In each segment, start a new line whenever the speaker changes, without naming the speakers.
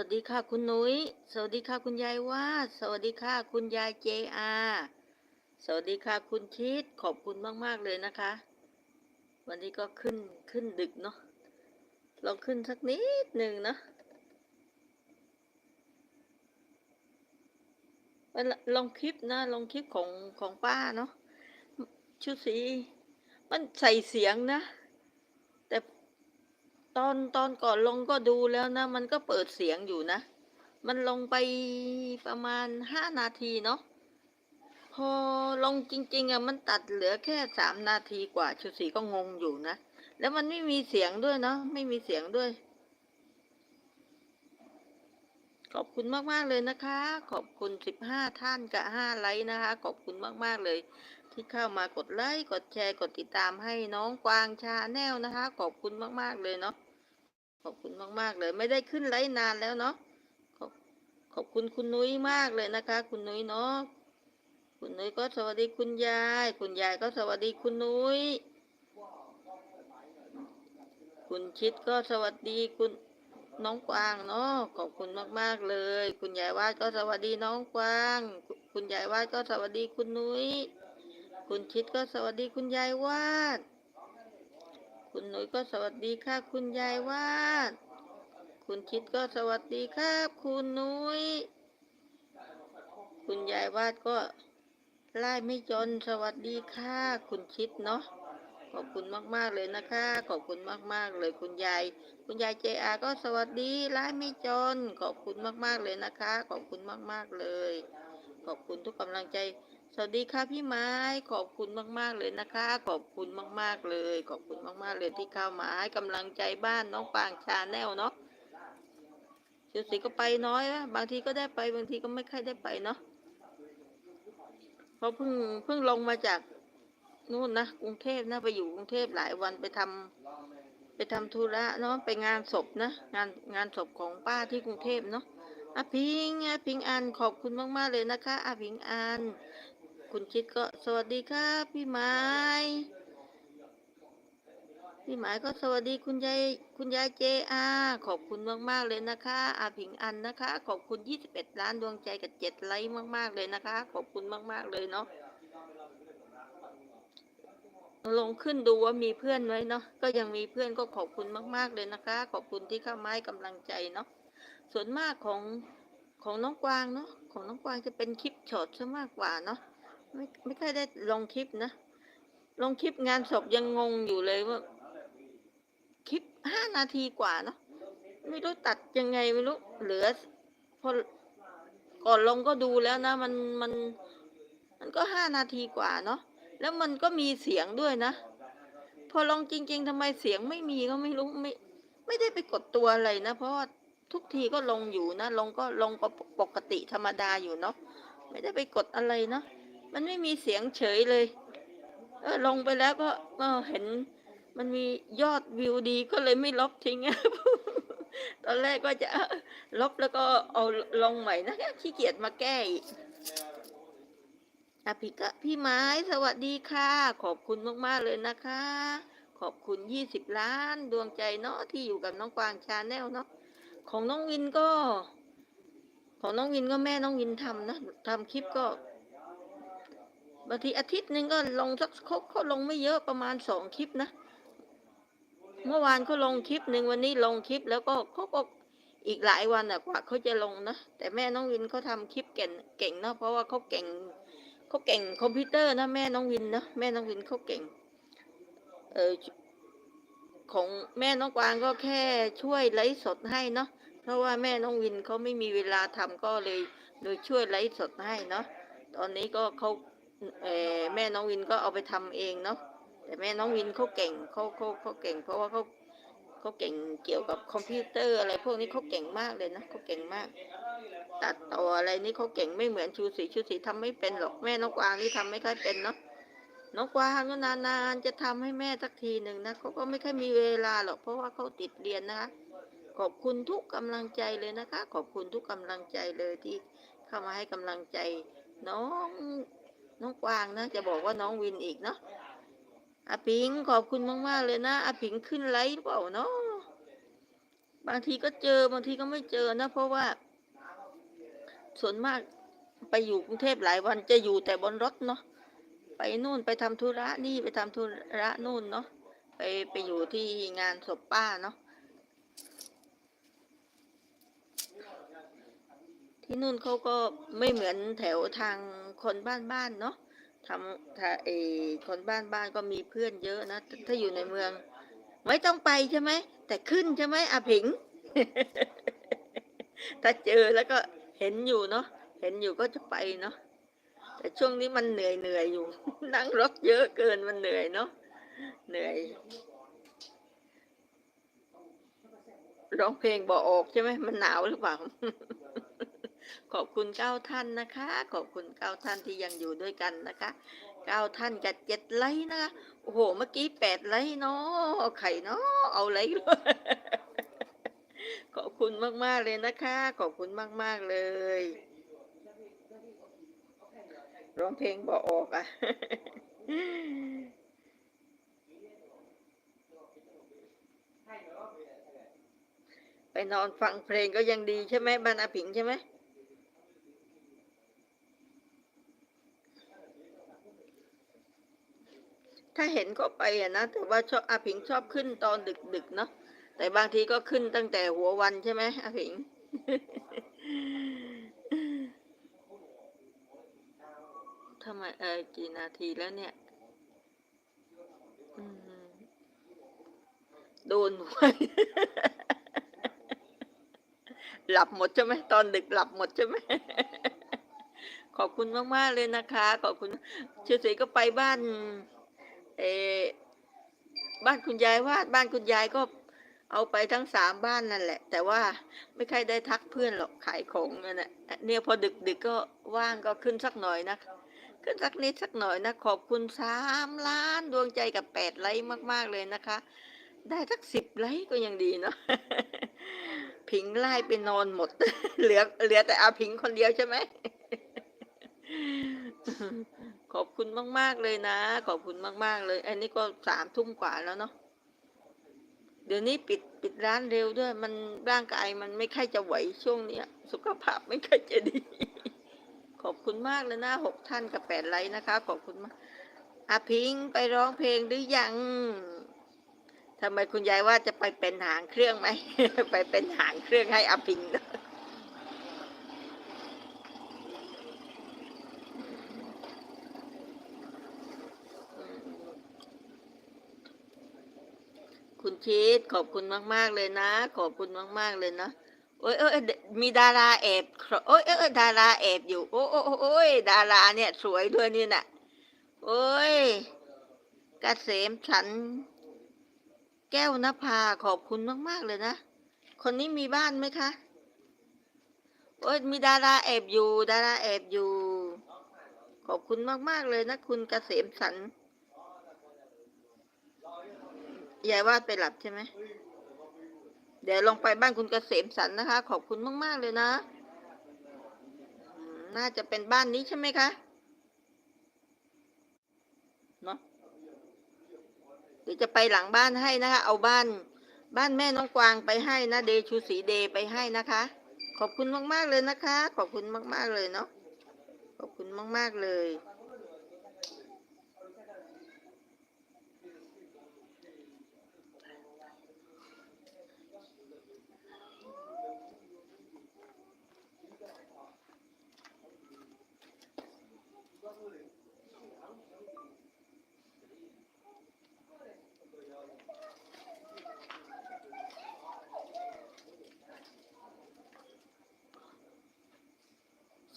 วัสดีค่ะคุณนุ้ย สวัสดีค่ะคุณยายว่า สวัสดีค่ะคุณยายเจอาสวัสดีค่ะคุณชิด ขอบคุณมาก ๆ เลยนะคะ วันนี้ก็ขึ้นขึ้นดึกเนาะ ลองขึ้นสักนิดหนึ่งเนาะลองคลิปนะ ลองคลิปของของป้าเนาะ ชุดสี มันใส่เสียงนะ ตอนตอนก่อนลงก็ดูแล้วนะ มันก็เปิดเสียงอยู่นะ มันลงไปประมาณห้านาทีเนาะพอลงจริง ๆอะมันตัดเหลือแค่สามนาทีกว่าชุดสีก็งงอยู่นะ แล้วมันไม่มีเสียงด้วยเนาะไม่มีเสียงด้วย ขอบคุณมากๆเลยนะคะ ขอบคุณสิบห้าท่านกับห้าไลค์นะคะ ขอบคุณมากๆเลย ที่เข้ามากดไลค์กดแชร์กดติดตามให้น้องกวางชาแนลนะคะ ขอบคุณมากๆเลยเนาะ ขอบคุณมาก ๆ เลย ไม่ได้ขึ้นไลฟ์นานแล้วเนาะขอบขอบคุณคุณนุ้ยมากเลยนะคะ คุณนุ้ยเนาะคุณนุ้ยก็สวัสดีคุณยาย คุณยายก็สวัสดีคุณนุ้ยคุณชิดก็สวัสดีคุณน้องกวางเนาะขอบคุณมากๆเลย คุณยายวาดก็สวัสดีน้องกวาง คุณยายวาดก็สวัสดีคุณนุ้ย คุณชิดก็สวัสดีคุณยายวาด คุณนุ้ยก็สวัสดีค่ะ คุณยายวาด คุณชิดก็สวัสดีครับ คุณนุ้ย คุณยายวาดก็ไล่ไม่จนสวัสดีค่ะ คุณชิดเนาะขอบคุณมาก ๆ เลยนะคะ ขอบคุณมาก ๆ เลยคุณยาย คุณยายเจอาก็สวัสดีไล่ไม่จน ขอบคุณมาก ๆ เลยนะคะ ขอบคุณมาก ๆ เลย ขอบคุณทุกกำลังใจ สวัสดีค่ะพี่ไม้ขอบคุณมาก ๆ เลยนะคะ ขอบคุณมาก ๆ เลย ขอบคุณมาก ๆ เลยที่เข้ามาให้กำลังใจบ้านน้องปางชาแนลเนาะชุดสีก็ไปน้อยนะบางทีก็ได้ไปบางทีก็ไม่ค่อยได้ไปเนาะเพราะเพิ่งเพิ่งลงมาจากนู่นนะกรุงเทพนะไปอยู่กรุงเทพหลายวันไปทำไปทำธุระเนาะไปงานศพนะงานงานศพของป้าที่กรุงเทพเนาะอาพิงอาพิงอันขอบคุณมากๆเลยนะคะอาพิงอัน คุณชิดก็สวัสดีค่ะพี่ไม้พี่หมายก็สวัสดีคุณยายคุณยายเจอาขอบคุณมากๆเลยนะคะอาผิงอันนะคะ ขอบคุณ 21 ล้านดวงใจกับ 7 ไลค์มาก ๆ เลยนะคะ ขอบคุณมาก ๆ เลยเนาะลงขึ้นดูว่ามีเพื่อนไว้เนาะก็ยังมีเพื่อนก็ขอบคุณมาก ๆ เลยนะคะ ขอบคุณที่เข้ามาให้กำลังใจเนาะส่วนมากของของน้องกวางเนาะของน้องกวางจะเป็นคลิปช็อตซะมากกว่าเนาะ ไม่ไม่ค่อยได้ลงคลิปนะ ลงคลิปงานศพยังงงอยู่เลยว่า คลิปห้านาทีกว่าเนาะไม่รู้ตัดยังไงไม่รู้เหลือพอก่อนลงก็ดูแล้วนะ มันมัน มันก็ห้านาทีกว่าเนาะแล้วมันก็มีเสียงด้วยนะ พอลงจริง ๆทำไมเสียงไม่มีก็ไม่รู้ไม่ ไม่ได้ไปกดตัวอะไรนะ เพราะว่าทุกทีก็ลงอยู่นะ ลงก็ลงก็ปกติธรรมดาอยู่เนาะไม่ได้ไปกดอะไรเนาะ มันไม่มีเสียงเฉยเลยเออลงไปแล้วก็เออเห็นมันมียอดวิวดีก็เลยไม่ลบทิ้งตอนแรกก็จะลบแล้วก็เอาลงใหม่นะขี้เกียจมาแก้อีกอะพี่กะพี่ไม้สวัสดีค่ะ ขอบคุณมาก ๆ เลยนะคะ ขอบคุณยี่สิบล้านดวงใจเนาะที่อยู่กับน้องกวางชาแนลเนาะของน้องวินก็ ของน้องวินก็แม่น้องวินทำนะทำคลิปก็ บางทีอาทิตย์หนึ่งก็ลงสักเขาเขาลงไม่เยอะประมาณสองคลิปนะ เมื่อวานเขาลงคลิปหนึ่งวันนี้ลงคลิปแล้วก็เขาก็อีกหลายวันอะกว่าเขาจะลงนะ แต่แม่น้องวินเขาทำคลิปเก่งเก่งนะเพราะว่าเขาเก่งเขาเก่งคอมพิวเตอร์นะแม่น้องวินนะแม่น้องวินเขาเก่ง เออของแม่น้องกวางก็แค่ช่วยไลฟ์สดให้เนาะเพราะว่าแม่น้องวินเขาไม่มีเวลาทำก็เลยเลยช่วยไลฟ์สดให้เนาะตอนนี้ก็เขา เออแม่น้องวินก็เอาไปทำเองเนาะแต่แม่น้องวินเขาเก่งเขาเขาเขาเก่ง เพราะว่าเขาเขาเก่งเกี่ยวกับคอมพิวเตอร์อะไรพวกนี้เขาเก่งมากเลยนะเขาเก่งมาก ตัดต่ออะไรนี่เขาเก่งไม่เหมือนชูศรีชูศรีทำไม่เป็นหรอกแม่น้องกวางนี่ทำไม่ค่อยเป็นเนาะน้องกวางก็นานๆจะทำให้แม่สักทีหนึ่งนะเขาก็ไม่ค่อยมีเวลาหรอกเพราะว่าเขาติดเรียนนะคะขอบคุณทุกกำลังใจเลยนะคะ ขอบคุณทุกกำลังใจเลยที่เข้ามาให้กำลังใจน้อง น้องกวางนะจะบอกว่าน้องวินอีกเนาะอาผิงขอบคุณมากๆเลยนะอาผิงขึ้นไลฟ์หรือเปล่าเนาะบางทีก็เจอบางทีก็ไม่เจอนะ เพราะว่า ส่วนมากไปอยู่กรุงเทพหลายวันจะอยู่แต่บนรถเนาะไปนู่นไปทำธุระนี่ไปทำธุระนู่นเนาะไปไปอยู่ที่งานศพป้าเนาะ ที่นู่นเขาก็ไม่เหมือนแถวทางคนบ้านๆเนาะทำถ้าเออคนบ้านบ้านๆก็มีเพื่อนเยอะนะถ้าถ้าอยู่ในเมือง ไม่ต้องไปใช่ไหม แต่ขึ้นใช่ไหมอาผิง ถ้าเจอแล้วก็เห็นอยู่เนาะ เห็นอยู่ก็จะไปเนาะ แต่ช่วงนี้มันเหนื่อยเหนื่อยอยู่ นั่งรถเยอะเกินมันเหนื่อยเนาะ เหนื่อย ร้องเพลงบอกออกใช่ไหม มันหนาวหรือเปล่า ขอบคุณเก้าท่านนะคะ ขอบคุณเก้าท่านที่ยังอยู่ด้วยกันนะคะเก้าท่านกับเจ็ดไลค์นะคะโอ้โห เมื่อกี้แปดไลค์เนาะไข่เนาะเอาไลค์เลยขอบคุณมากๆเลยนะคะ ขอบคุณมากๆเลยร้องเพลงบอกออกอะไปนอนฟังเพลงก็ยังดีใช่ไหมบ้านอาผิงใช่ไหม ถ้าเห็นก็ไปอะนะแต่ว่าชอบอาผิงชอบขึ้นตอนดึกๆเนาะแต่บางทีก็ขึ้นตั้งแต่หัววันใช่ไหมอาผิง ทำไมเออกี่นาทีแล้วเนี่ยโดนหวยหลับหมดใช่ไหมตอนดึกหลับหมดใช่ไหมขอบคุณมาก ๆ เลยนะคะ ขอบคุณชื่อสีก็ไปบ้าน เอบ้านคุณยายวาดบ้านคุณยายก็เอาไปทั้งสามบ้านนั่นแหละ แต่ว่าไม่ค่อยได้ทักเพื่อนหรอกขายของนั่นแหละเนี่ยพอดึกๆกก็ว่างก็ขึ้นสักหน่อยนะขึ้นสักนิดสักหน่อยนะขอบคุณสามล้านดวงใจกับแปดไลค์มาก ๆเลยนะคะ ได้สักสิบไลค์ก็ยังดีเนาะผิงไล่ไปนอนหมด เหลือเหลือแต่อาผิงคนเดียวใช่ไหม ขอบคุณมาก ๆ เลยนะ ขอบคุณมาก ๆ เลย อันนี้ก็สามทุ่มกว่าแล้วเนาะเดี๋ยวนี้ปิดปิดร้านเร็วด้วย มันร่างกายมันไม่ค่อยจะไหวช่วงเนี้ย สุขภาพไม่ค่อยจะดี ขอบคุณมากเลยนะหกท่านกับแปดไลค์นะคะ ขอบคุณมากอาพิงไปร้องเพลงหรือยังทำไมคุณยายว่าจะไปเป็นหางเครื่องไหม ไปเป็นหางเครื่องให้อาพิงนะ คุณชีตขอบคุณมาก ๆ เลยนะ ขอบคุณมาก ๆ เลยนะโอ้ยเอ้ยมีดาราแอบโอ้ยเอ้ยเอ้ยดาราแอบอยู่โอ้โอ้โอ้โอ้ยดาราเนี่ย สวยด้วยนี่น่ะโอ้ยกเกษมฉัน แก้วนภาขอบคุณมาก ๆ เลยนะ คนนี้มีบ้านไหมคะ โอ้ยมีดาราแอบอยู่ ดาราแอบอยู่ ขอบคุณมาก ๆ เลยนะ คุณเกษมสันท์ ยายวาดไปหลับใช่ไหม เดี๋ยวลองไปบ้านคุณเกษมสันนะคะ ขอบคุณมาก ๆ เลยนะ น่าจะเป็นบ้านนี้ใช่ไหมคะ เนาะเดี๋ยวจะไปหลังบ้านให้นะคะ เอาบ้าน บ้านแม่น้องกวางไปให้นะ เดชูสีเดไปให้นะคะ ขอบคุณมาก ๆ เลยนะคะ ขอบคุณมาก ๆ เลยเนาะ ขอบคุณมาก ๆ เลย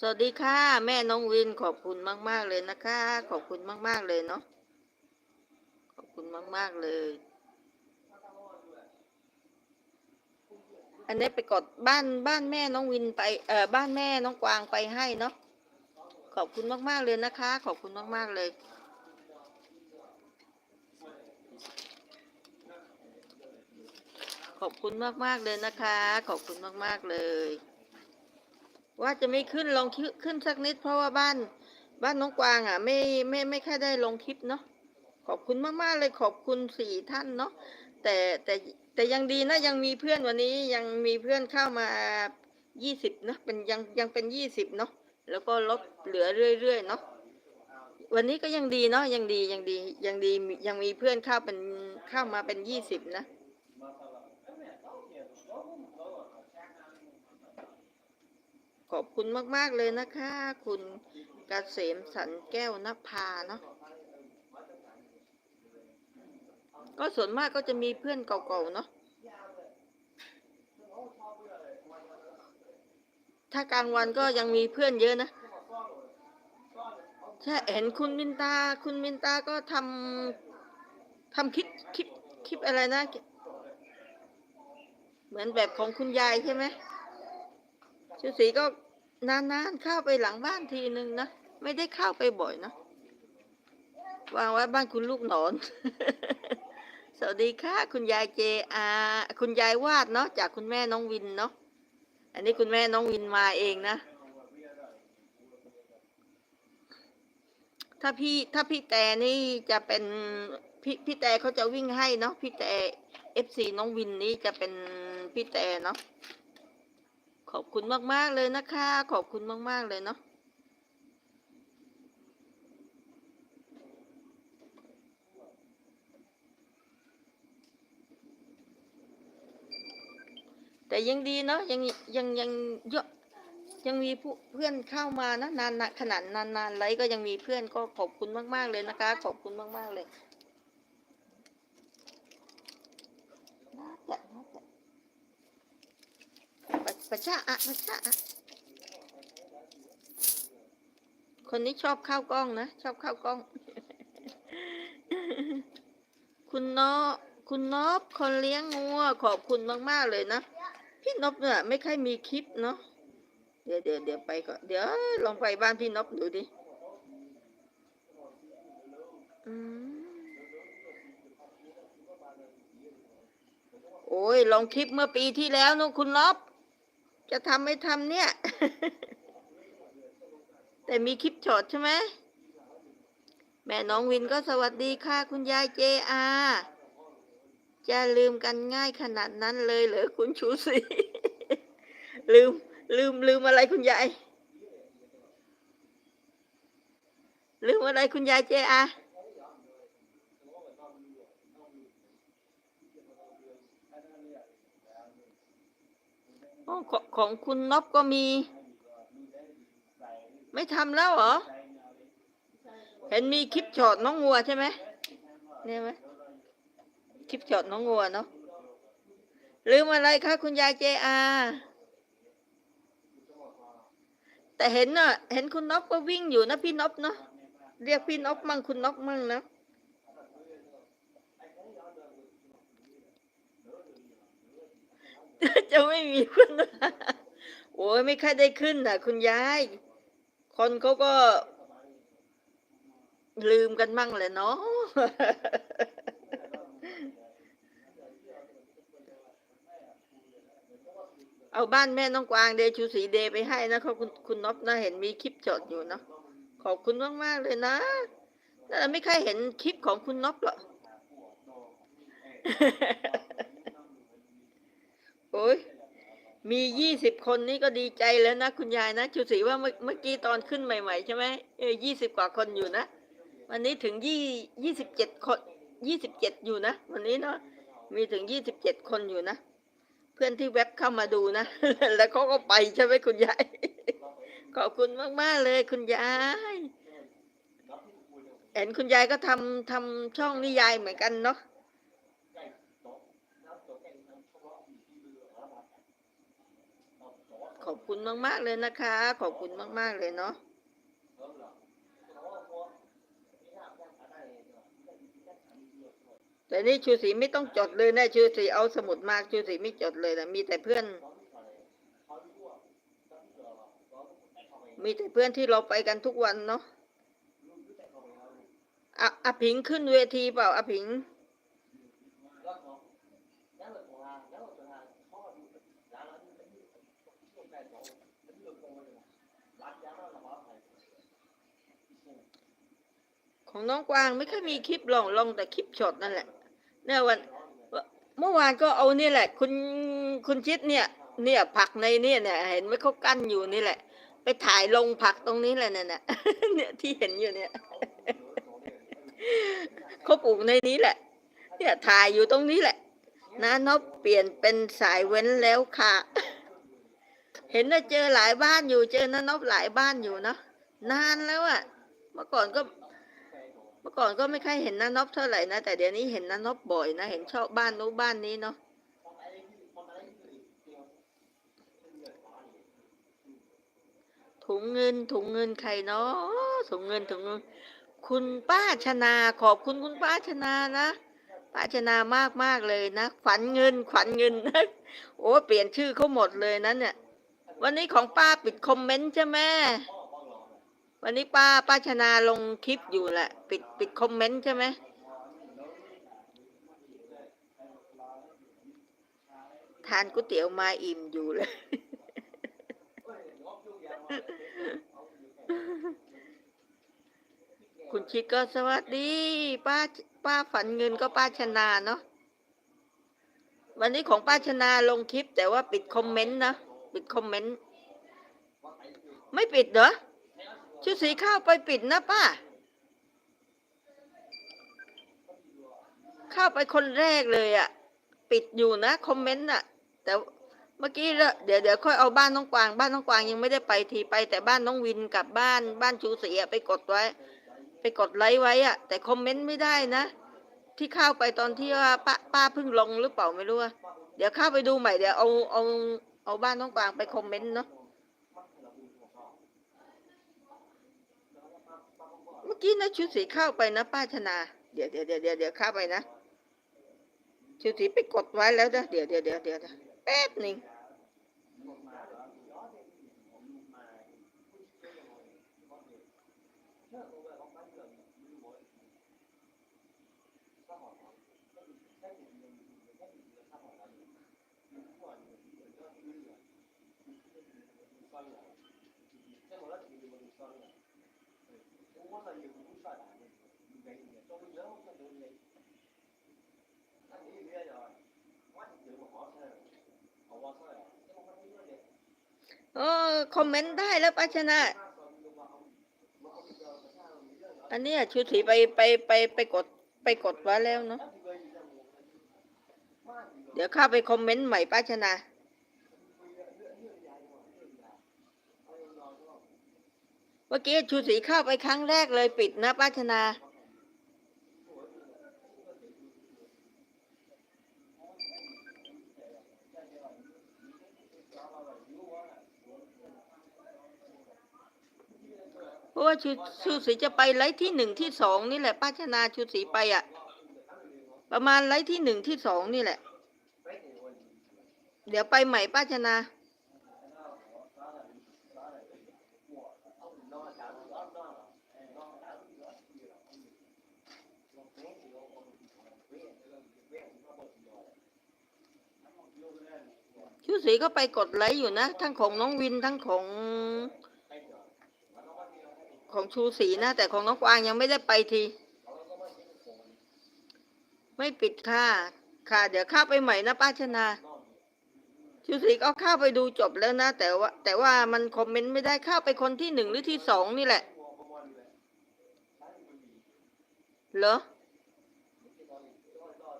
สวัสดีค่ะ แม่น้องวินขอบคุณมาก ๆ เลยนะคะ ขอบคุณมาก ๆ เลยเนาะขอบคุณมาก ๆ เลย อันนี้ไปกดบ้านบ้านแม่น้องวินไปเอ่อบ้านแม่น้องกวางไปให้เนาะขอบคุณมาก ๆ เลยนะคะ ขอบคุณมาก ๆ เลยขอบคุณมาก ๆ เลยนะคะ ขอบคุณมาก ๆ เลย ว่าจะไม่ขึ้นลงคลิปขึ้นสักนิด เพราะว่าบ้านบ้านน้องกวางอะ ไม่ไม่ไม่ค่อยได้ลงคลิปเนาะขอบคุณมากๆเลยขอบคุณสี่ท่านเนาะแต่แต่แต่ยังดีนะยังมีเพื่อนวันนี้ยังมีเพื่อนเข้ามายี่สิบนะเป็นยังยังเป็นยี่สิบเนาะแล้วก็ลดเหลือเรื่อยๆเนาะวันนี้ก็ยังดีเนาะยังดียังดียังดีมียังมีเพื่อนเข้าเป็นเข้ามาเป็นยี่สิบนะ ขอบคุณมาก ๆ เลยนะคะ คุณกเกษมสันแก้วนภาเนาะก็ส่วนมากก็จะมีเพื่อนเก่าๆเนาะถ้ากลางวันก็ยังมีเพื่อนเยอะนะใช่เห็นคุณมินตา คุณมินตาก็ทำทำคลิปคลิปคลิปอะไรนะ เหมือนแบบของคุณยายใช่ไหม ชูศรีก็นานๆเข้าไปหลังบ้านทีนึงนะ ไม่ได้เข้าไปบ่อยนะ วางไว้บ้านคุณลูกหนอน สวัสดีค่ะ คุณยายเจอาคุณยายวาดเนาะจากคุณแม่น้องวินเนาะ อันนี้คุณแม่น้องวินมาเองนะ ถ้าพี่ถ้าพี่แต่นี่จะเป็นพี่พี่แต่เขาจะวิ่งให้เนาะพี่แต่เอฟซีน้องวินนี้จะเป็นพี่แต่เนาะ ขอบคุณมาก ๆ เลยนะคะ ขอบคุณมาก ๆ เลยเนาะแต่ยังดีเนาะยังยังยังเยอะยังมีเพื่อนเข้ามานะนานขนาดนานๆไลฟ์ก็ยังมีเพื่อนก็ขอบคุณมาก ๆ เลยนะคะ ขอบคุณมาก ๆ เลยน่าจะน่าจะ ปะประชาอะประชาอะคนนี้ชอบเข้ากล้องนะ ชอบเข้ากล้อง คุณนอคุณนบคนเลี้ยงงัว ขอบคุณมาก ๆ เลยนะ พี่นบเนี่ยไม่ค่อยมีคลิปเนาะเดี๋ยวเดี๋ยวเดี๋ยวไปก่อนเดี๋ยวลองไปบ้านพี่นบดูดิอืมโอ้ยลองคลิปเมื่อปีที่แล้วนู่นคุณนบ จะทำไม่ทำเนี่ย แต่มีคลิปช็อตใช่ไหมแม่น้องวินก็สวัสดีค่ะคุณยายเจอาจะลืมกันง่ายขนาดนั้นเลยเหรอคุณชูศรีลืมลืมลืมอะไรคุณยายลืมอะไรคุณยายเจอา ของของคุณนบก็มี ไม่ทำแล้วเหรอ เห็นมีคลิปช็อตน้องงัวใช่ไหมเนี่ยไหมคลิปช็อตน้องงัวเนาะลืมอะไรคะคุณยายเจอาแต่เห็นน่ะ เห็นคุณนบก็วิ่งอยู่นะพี่นบเนาะเรียกพี่นบมั่งคุณนบมั่งนะ จะไม่มีเพื่อนโอ้ยไม่ค่อยได้ขึ้นน่ะคุณยาย คนเขาก็ ลืมกันมั่งเลยเนาะเอาบ้านแม่น้องกวางเดชูสีเดไปให้นะเขาคุณคุณนบนะเห็นมีคลิปจอดอยู่เนาะขอบคุณมากๆเลยนะแต่ไม่เคยเห็นคลิปของคุณนบหรอก อ้ยมียี่สิบคนนี่ก็ดีใจแล้วนะ คุณยายนะชูศรีว่าเมื่อกี้ตอนขึ้นใหม่ๆใช่ไหมเออยี่สิบกว่าคนอยู่นะ วันนี้ถึงยี่ยี่สิบเจ็ดคนยี่สิบเจ็ดอยู่นะ วันนี้เนาะมีถึงยี่สิบเจ็ดคนอยู่นะ เพื่อนที่เว็บเข้ามาดูนะ แล้วเขาก็ไปใช่ไหมคุณยาย ขอบคุณมากๆเลยคุณยายเห็นคุณยายก็ทำทำช่องนิยายเหมือนกันเนาะ ขอบคุณมากๆเลยนะคะ ขอบคุณมาก ๆ เลยเนาะแต่นี่ชูศรีไม่ต้องจดเลยนะชูศรีเอาสมุดมาชูศรีไม่จดเลยนะมีแต่เพื่อน มีแต่เพื่อนที่เราไปกันทุกวันเนาะอะอะผิงขึ้นเวทีเปล่าอะผิง ของน้องกวางไม่ค่อยมีคลิปลองลงแต่คลิปช็อตนั่นแหละเนี่ยวันเมื่อวานก็เอานี่แหละ คุณคุณชิดเนี่ย เนี่ยผักในเนี่ยเนี่ยเห็นไหมเขากั้นอยู่นี่แหละ ไปถ่ายลงผักตรงนี้แหละเนี่ยเนี่ยที่เห็นอยู่เนี่ยเขาปลูกในนี้แหละ เนี่ยถ่ายอยู่ตรงนี้แหละนะนบเปลี่ยนเป็นสายเว้นแล้วค่ะ เห็นว่าเจอหลายบ้านอยู่ เจอนะนบหลายบ้านอยู่เนาะนานแล้วอะ เมื่อก่อนก็ เมื่อก่อนก็ไม่ค่อยเห็นนานบเท่าไหร่นะ แต่เดี๋ยวนี้เห็นนานบบ่อยนะ เห็นชอบบ้านนู้นบ้านนี้เนาะถุงเงินถุงเงินใครเนาะถุงเงินถุงเงิน คุณป้าชนาขอบคุณคุณป้าชนานะป้าชนามากมากเลยนะขวัญเงินขวัญเงินนะโอ้เปลี่ยนชื่อเขาหมดเลยนะเนี่ย วันนี้ของป้าปิดคอมเมนต์ใช่ไหม วันนี้ป้าป้าชนาลงคลิปอยู่แหละ ปิดปิดคอมเมนต์ใช่ไหมทานก๋วยเตี๋ยวมาอิ่มอยู่เลย คุณชิดก็สวัสดี ป้าป้าฝันเงินก็ป้าชนาเนาะวันนี้ของป้าชนาลงคลิปแต่ว่าปิดคอมเมนต์นะ ปิดคอมเมนต์ ไม่ปิดเหรอ ชุดสีข้าวไปปิดนะป้า เข้าไปคนแรกเลยอะ่ะปิดอยู่นะคอมเมนต์อะแต่เมื่อกี้ละเดี๋ยวเดี๋ยวค่อยเอาบ้านน้องกวาง บ้านน้องกวางยังไม่ได้ไปทีไป แต่บ้านน้องวินกับบ้านบ้านชูศรีอะไปกดไว้ ไปกดไลค์ไว้อะแต่คอมเมนต์ไม่ได้นะ ที่เข้าไปตอนที่ว่าป้าป้าเพิ่งลงหรือเปล่าไม่รู้อะเดี๋ยวเข้าไปดูใหม่เดี๋ยวเอาเอาเอาบ้านน้องกวางไปคอมเมนต์เนาะ เมื่อกี้นะชุดสีเข้าไปนะ ป้าชนา เดี๋ยวเดี๋ยวเดี๋ยวเดี๋ยวเดี๋ยวเข้าไปนะชุดสีไปกดไว้แล้วนะเดี๋ยวเดี๋ยวเดี๋ยวเดี๋ยวแป๊บหนึ่ง เออคอมเมนต์ได้แล้วป้าชนะ อันนี้ชุดสีไปไปไปไปกดไปกดไว้แล้วเนาะเดี๋ยวเข้าไปคอมเมนต์ใหม่ป้าชนะเมื่อกี้ชูสีเข้าไปครั้งแรกเลยปิดนะป้าชนา ราะว่าชูชูศรีจะไปไลฟ์ที่หนึ่งที่สองนี่แหละ ป้าชนาชูศรีไปอะ ประมาณไลฟ์ที่หนึ่งที่สองนี่แหละ เดี๋ยวไปใหม่ป้าชนาชูศรีก็ไปกดไลค์อยู่นะ ทั้งของน้องวินทั้งของ ของชูศรีนะ แต่ของน้องกวางยังไม่ได้ไปที ไม่ปิดค่ะ ค่ะ เดี๋ยวข้าไปใหม่นะป้าชนา ชูศรีก็เข้าไปดูจบแล้วนะ แต่ว่า แต่ว่ามันคอมเมนต์ไม่ได้ข้าไปคนที่หนึ่งหรือที่สองนี่แหละ เหรอ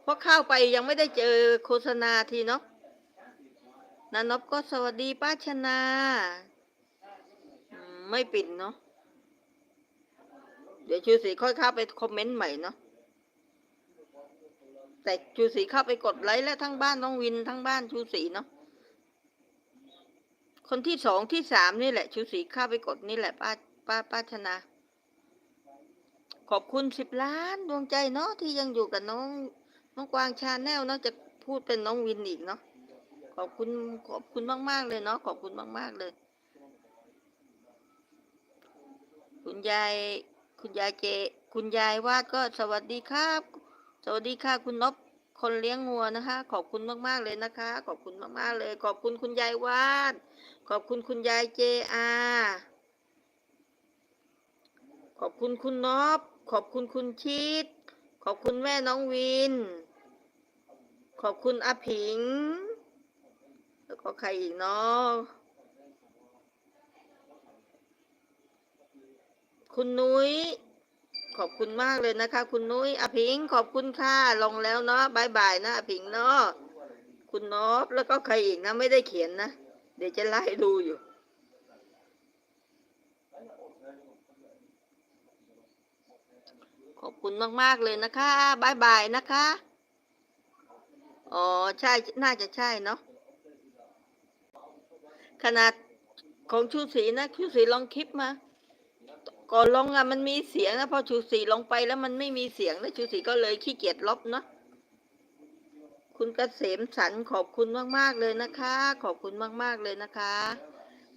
เพราะเข้าไปยังไม่ได้เจอโฆษณาทีเนาะนานบก็สวัสดีป้าชนา ไม่ปิดเนาะ เดี๋ยวชูศรีค่อยเข้าไปคอมเมนต์ใหม่เนาะแต่ชูศรีเข้าไปกดไลค์และทั้งบ้านน้องวินทั้งบ้านชูศรีเนาะคนที่สองที่สามนี่แหละ ชูศรีเข้าไปกดนี่แหละป้าป้าป้าชนาขอบคุณสิบล้านดวงใจเนาะที่ยังอยู่กับน้องน้องกวางชาแนลเนาะจะพูดเป็นน้องวินอีกเนาะขอบคุณขอบคุณมาก ๆ เลยเนาะขอบคุณมาก ๆ เลย คุณยาย คุณยายเจ คุณยายวาดก็สวัสดีครับ สวัสดีค่ะคุณนบคนเลี้ยงงัวนะคะ ขอบคุณมากๆเลยนะคะ ขอบคุณมากๆเลย ขอบคุณคุณยายวาด ขอบคุณคุณยายเจอาขอบคุณคุณนบขอบคุณคุณชิดขอบคุณแม่น้องวิน ขอบคุณอาผิง แล้วก็ใครอีกเนาะ คุณนุ้ย ขอบคุณมากเลยนะคะ คุณนุ้ยอาผิงขอบคุณค่ะ ลงแล้วเนาะบายบายนะอาผิงเนาะคุณนอบแล้วก็ใครอีกนะ ไม่ได้เขียนนะ เดี๋ยวจะไล่ดูอยู่ขอบคุณมาก ๆ เลยนะคะบายบายนะคะ อ๋อ ใช่ น่าจะใช่เนาะ ขนาดของชูศรีนะ ชูศรีลองคลิปมา ก่อนลงอะมันมีเสียงนะพอชูศรีลงไปแล้วมันไม่มีเสียงแล้วชูศรีก็เลยขี้เกียจลบเนาะคุณเกษมสันขอบคุณมาก ๆ เลยนะคะ ขอบคุณมาก ๆ เลยนะคะ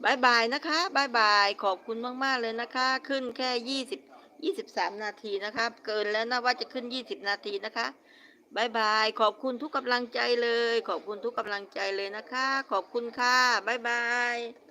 บายบายนะคะบายบายขอบคุณมาก ๆ เลยนะคะ ขึ้นแค่ยี่สิบยี่สิบสามนาทีนะคะ เกินแล้วนะว่าจะขึ้นยี่สิบนาทีนะคะบายบายขอบคุณทุกกำลังใจเลย ขอบคุณทุกกำลังใจเลยนะคะ ขอบคุณค่ะบายบาย